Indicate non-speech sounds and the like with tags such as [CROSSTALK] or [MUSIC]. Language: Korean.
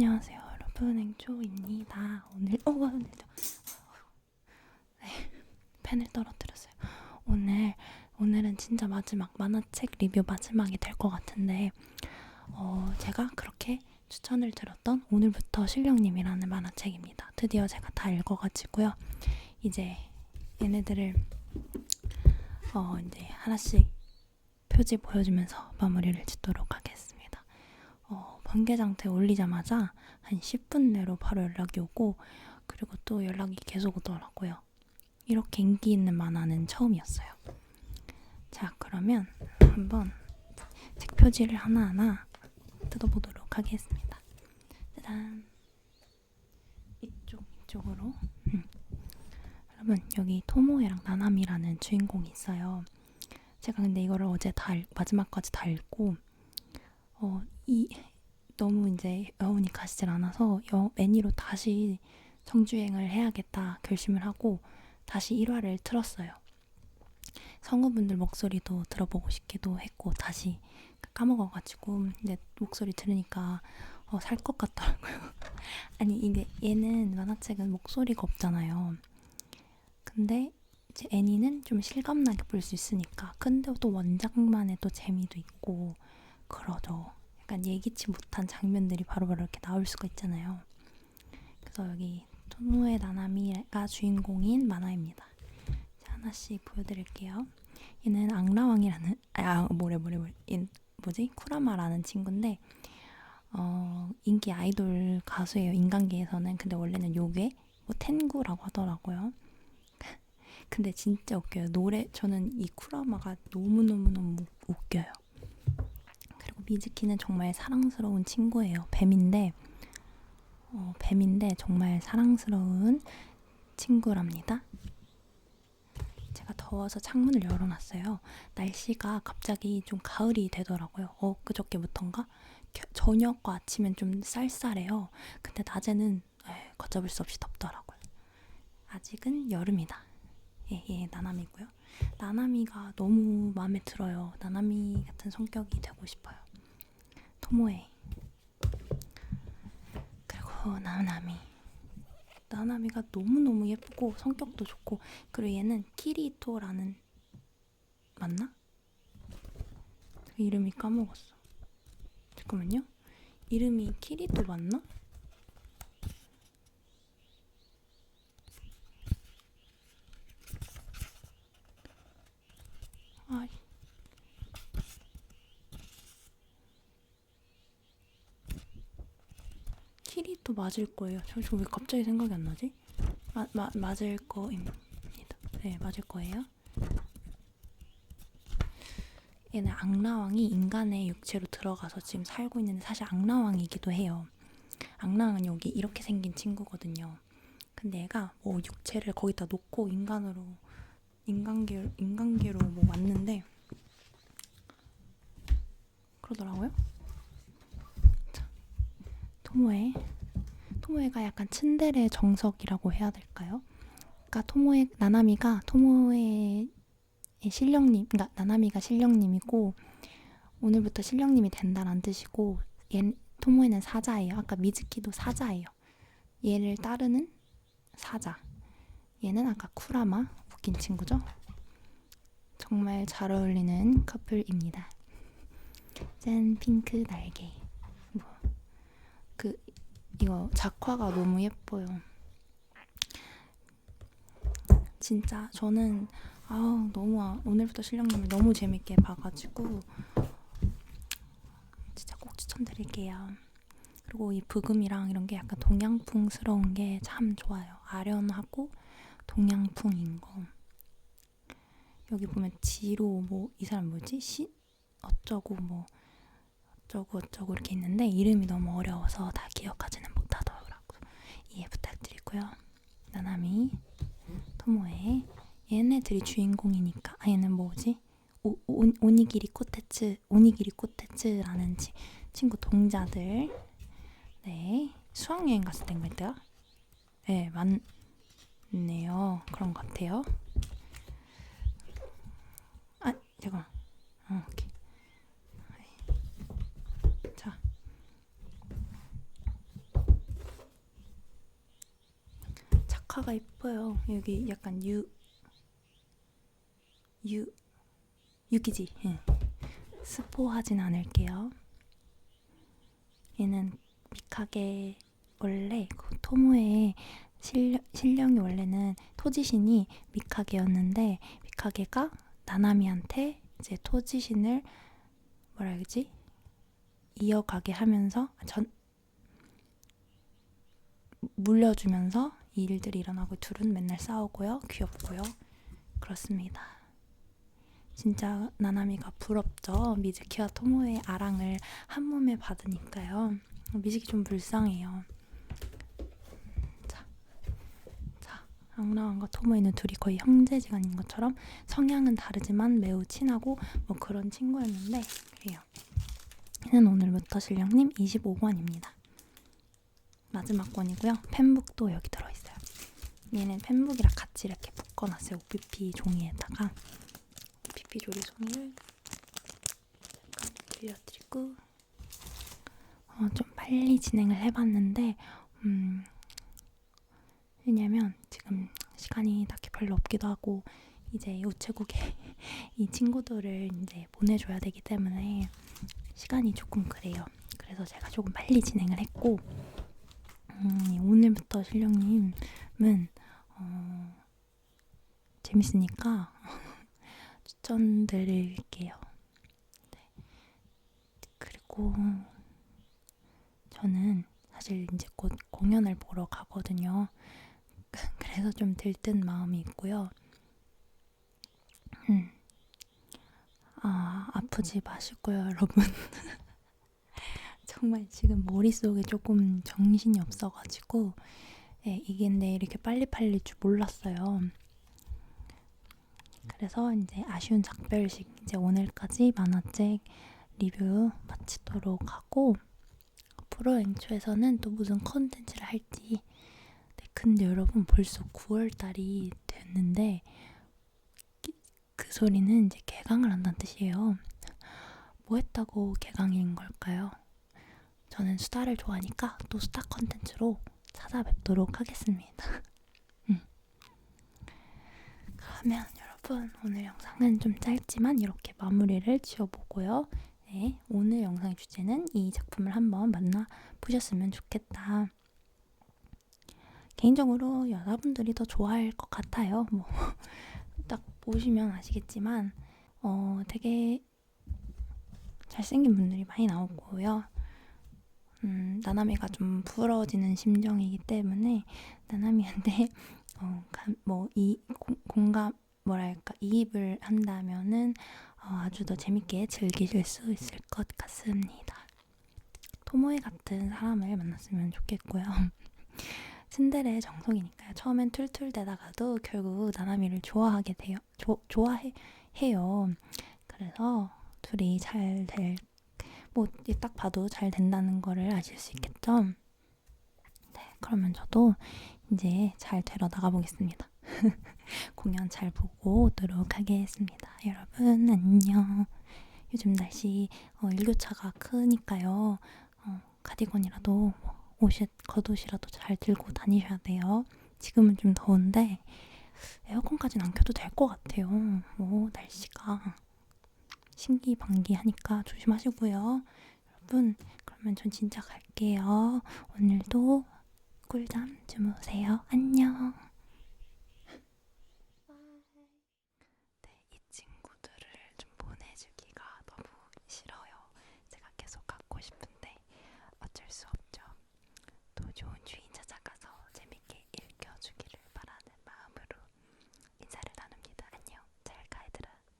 안녕하세요 여러분. 앵초입니다. 오늘 어 오늘도. 네 펜을 떨어뜨렸어요. 오늘 오늘은 진짜 마지막 만화책 리뷰 마지막이 될 것 같은데 어 제가 그렇게 추천을 드렸던 오늘부터 실령님이라는 만화책입니다. 드디어 제가 다 읽어가지고요. 이제 얘네들을 어 이제 하나씩 표지 보여주면서 마무리를 짓도록 하겠습니다. 어, 번개장터에 올리자마자 한 10분 내로 바로 연락이 오고 그리고 또 연락이 계속 오더라고요. 이렇게 인기 있는 만화는 처음이었어요. 자, 그러면 한번 책 표지를 하나하나 뜯어보도록 하겠습니다. 짜잔. 이쪽, 이쪽으로. 음. 여러분, 여기 토모에랑 나나미라는 주인공이 있어요. 제가 근데 이거를 어제 다 읽, 마지막까지 다 읽고 어, 이 너무 이제 여운이 가시질 않아서 여, 애니로 다시 정주행을 해야겠다 결심을 하고 다시 1화를 틀었어요. 성우분들 목소리도 들어보고 싶기도 했고 다시 까먹어가지고 근데 목소리 들으니까 어, 살 것 같더라고요. [LAUGHS] 아니 이게 얘는 만화책은 목소리가 없잖아요. 근데 이제 애니는 좀 실감나게 볼 수 있으니까 근데 또 원작만의 또 재미도 있고 그러죠. 약간 예기치 못한 장면들이 바로 바로 이렇게 나올 수가 있잖아요. 그래서 여기 토노의 나나미가 주인공인 만화입니다. 자, 하나씩 보여드릴게요. 얘는 악라왕이라는 아 뭐래 뭐래 뭐래 얘 뭐지 쿠라마라는 친구인데 어 인기 아이돌 가수예요 인간계에서는 근데 원래는 요괴 뭐 텐구라고 하더라고요. [LAUGHS] 근데 진짜 웃겨요. 노래 저는 이 쿠라마가 너무 너무 너무 웃겨요. 미즈키는 정말 사랑스러운 친구예요. 뱀인데 어, 뱀인데 정말 사랑스러운 친구랍니다. 제가 더워서 창문을 열어놨어요. 날씨가 갑자기 좀 가을이 되더라고요. 어, 그저께부턴가? 저녁과 아침엔 좀 쌀쌀해요. 근데 낮에는 에이, 걷잡을 수 없이 덥더라고요. 아직은 여름이다. 예, 예, 나나미고요. 나나미가 너무 마음에 들어요. 나나미 같은 성격이 되고 싶어요. 토모에 그리고 나나미 나나미가 너무너무 예쁘고 성격도 좋고 그리고 얘는 키리토라는 맞나? 이름이 까먹었어. 잠깐만요. 이름이 키리토 맞나? 아, 키리토 맞을 거예요. 저, 저 왜 갑자기 생각이 안 나지? 마, 마, 맞을 거입니다. 네, 맞을 거예요. 얘는 악라왕이 인간의 육체로 들어가서 지금 살고 있는데 사실 악라왕이기도 해요. 악라왕은 여기 이렇게 생긴 친구거든요. 근데 얘가 뭐 육체를 거기다 놓고 인간으로 인간계 인간계로 뭐 왔는데 그러더라고요. 자, 토모에 토모에가 약간 츤데레 정석이라고 해야 될까요? 그러니까 토모에 나나미가 토모의 실령님, 그러니까 나나미가 실령님이고 오늘부터 실령님이 된다는 뜻이고 얘 토모에는 사자예요. 아까 미즈키도 사자예요. 얘를 따르는 사자. 얘는 아까 쿠라마 웃긴 친구죠? 정말 잘 어울리는 커플입니다. 짠 핑크 날개. 뭐그 이거 작화가 너무 예뻐요. 진짜 저는 아우 너무 아, 오늘부터 실령님을 너무 재밌게 봐가지고 진짜 꼭 추천드릴게요. 그리고 이 부금이랑 이런 게 약간 동양풍스러운 게 참 좋아요. 아련하고 동양풍인 거. 여기 보면 지로 뭐 이 사람 뭐지? 시 어쩌고 뭐 어쩌고 이렇게 있는데 이름이 너무 어려워서 다 기억하지는 못하더라고. 이해 부탁드리고요. 나나미, 토모에. 얘네들이 주인공이니까. 아 얘는 뭐지? 오니기리 코테츠 오니기리 코테츠라는 치, 친구 동자들. 네. 수학여행 갔을 때인가 때가 네 맞네요. 그런 것 같아요. 아 잠깐 어, 오케이 자 미카가 이뻐요. 여기 약간 유, 유, 유기지. 예. 스포하진 않을게요. 얘는 미카게 원래 그 토모의 실력, 실령이 원래는 토지신이 미카게였는데 미카게가 나나미한테 이제 토지신을 뭐라 해야지 이어가게 하면서 전 물려주면서 이 일들이 일어나고 둘은 맨날 싸우고요. 귀엽고요. 그렇습니다. 진짜 나나미가 부럽죠. 미즈키와 토모의 아랑을 한 몸에 받으니까요. 미즈키 좀 불쌍해요. 자, 자 앙라왕과 토모에는 둘이 거의 형제지간인 것처럼 성향은 다르지만 매우 친하고 뭐 그런 친구였는데 그래요. 얘는 오늘부터 실령님 25권입니다. 마지막 권이고요. 펜북도 여기 들어있어요. 얘는 펜북이랑 같이 이렇게 묶어놨어요. OPP 종이에다가 OPP 조리 종이를 잠깐 빌려드리고 어, 좀 빨리 진행을 해봤는데 음, 왜냐면 지금 시간이 딱히 별로 없기도 하고 이제 우체국에 [LAUGHS] 이 친구들을 이제 보내줘야 되기 때문에 시간이 조금 그래요. 그래서 제가 조금 빨리 진행을 했고 음, 오늘부터 실령님은 어, 재밌으니까 [LAUGHS] 추천드릴게요. 네. 그리고 저는 사실 이제 곧 공연을 보러 가거든요. [LAUGHS] 그래서 좀 들뜬 마음이 있고요. 음. 아, 아프지 마시고요, 여러분. [LAUGHS] 정말 지금 머릿속에 조금 정신이 없어가지고, 예, 이게 내 이렇게 빨리 팔릴 줄 몰랐어요. 그래서 이제 아쉬운 작별식 이제 오늘까지 만화책 리뷰 마치도록 하고, 앞으로 앵초에서는 또 무슨 컨텐츠를 할지. 네, 근데 여러분 벌써 9월달이 됐는데, 그 소리는 이제 개강을 한다는 뜻이에요. 뭐 했다고 개강인 걸까요? 저는 수다를 좋아하니까 또 수다 컨텐츠로 찾아뵙도록 하겠습니다. [LAUGHS] 음. 그러면 여러분 오늘 영상은 좀 짧지만 이렇게 마무리를 지어보고요. 네, 오늘 영상의 주제는 이 작품을 한번 만나보셨으면 좋겠다. 개인적으로 여자분들이 더 좋아할 것 같아요. 뭐 [LAUGHS] 딱 보시면 아시겠지만 어, 되게 잘생긴 분들이 많이 나오고요. 음, 나나미가 좀 부러워지는 심정이기 때문에 나나미한테 [LAUGHS] 어, 뭐이 공감 뭐랄까 이입을 한다면은 어, 아주 더 재밌게 즐기실 수 있을 것 같습니다. 토모에 같은 사람을 만났으면 좋겠고요. [LAUGHS] 신데레의 정석이니까요. 처음엔 툴툴대다가도 결국 나나미를 좋아하게 돼요. 조, 좋아해 해요. 그래서 둘이 잘 될, 뭐딱 봐도 잘 된다는 거를 아실 수 있겠죠. 네, 그러면 저도 이제 잘 되러 나가 보겠습니다. [LAUGHS] 공연 잘 보고 오도록 하겠습니다. 여러분 안녕. 요즘 날씨 어, 일교차가 크니까요. 어, 가디건이라도 뭐 옷이 겉옷이라도 잘 들고 다니셔야 돼요. 지금은 좀 더운데 에어컨까지는 안 켜도 될 것 같아요. 뭐 날씨가 신기방기 하니까 조심하시고요. 여러분 그러면 전 진짜 갈게요. 오늘도 꿀잠 주무세요. 안녕.